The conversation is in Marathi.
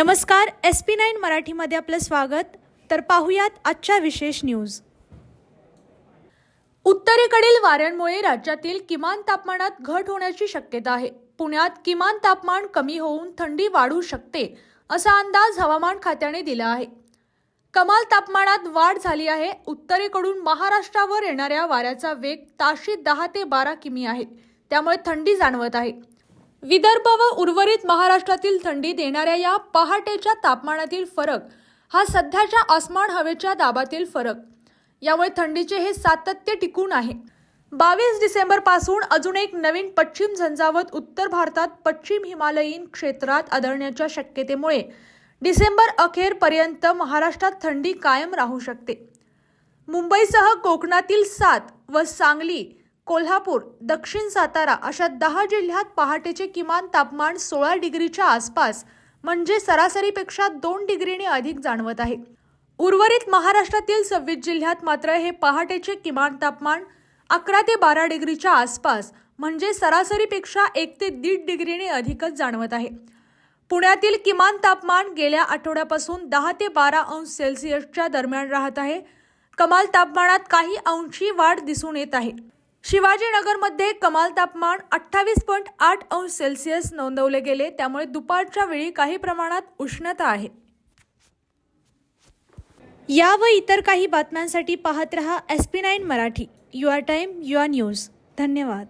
नमस्कार एस पी नाईन मराठीमध्ये आपलं स्वागत. तर पाहुयात आजच्या विशेष न्यूज. उत्तरेकडील वाऱ्यांमुळे राज्यातील किमान तापमानात घट होण्याची शक्यता आहे. पुण्यात किमान तापमान कमी होऊन थंडी वाढू शकते असा अंदाज हवामान खात्याने दिला आहे. कमाल तापमानात वाढ झाली आहे. उत्तरेकडून महाराष्ट्रावर येणाऱ्या वाऱ्याचा वेग ताशी दहा ते बारा किमी आहे. त्यामुळे थंडी जाणवत आहे. विदर्भ व उर्वरित महाराष्ट्रातील थंडी देणाऱ्या या पहाटेच्या तापमानातील फरक हा सध्याच्या आसमान हवेच्या दाबातील फरक. यामुळे थंडीचे हे सातत्य टिकून आहे. बावीस डिसेंबरपासून अजून एक नवीन पश्चिम झंझावत उत्तर भारतात पश्चिम हिमालयीन क्षेत्रात आदळण्याच्या शक्यतेमुळे डिसेंबर अखेरपर्यंत महाराष्ट्रात थंडी कायम राहू शकते. मुंबईसह कोकणातील सात व सांगली कोल्हापूर दक्षिण सातारा अशा दहा जिल्ह्यात पहाटेचे किमान तापमान सोळा डिग्रीच्या आसपास म्हणजे सरासरीपेक्षा दोन डिग्रीने अधिक जाणवत आहे. उर्वरित महाराष्ट्रातील सव्वीस जिल्ह्यात मात्र हे पहाटेचे किमान तापमान अकरा ते बारा डिग्रीच्या आसपास म्हणजे सरासरीपेक्षा एक ते दीड डिग्रीने अधिकच जाणवत आहे. पुण्यातील किमान तापमान गेल्या आठवड्यापासून दहा ते बारा अंश सेल्सिअसच्या दरम्यान राहत आहे. कमाल तापमानात काही अंशी वाढ दिसून येत आहे. शिवाजीनगरमध्ये कमाल तापमान अठ्ठावीस पॉईंट आठ अंश सेल्सिअस नोंदवले गेले. त्यामुळे दुपारच्या वेळी काही प्रमाणात उष्णता आहे. या व इतर काही बातम्यांसाठी पाहत रहा S P nine Marathi. Your time your news. धन्यवाद.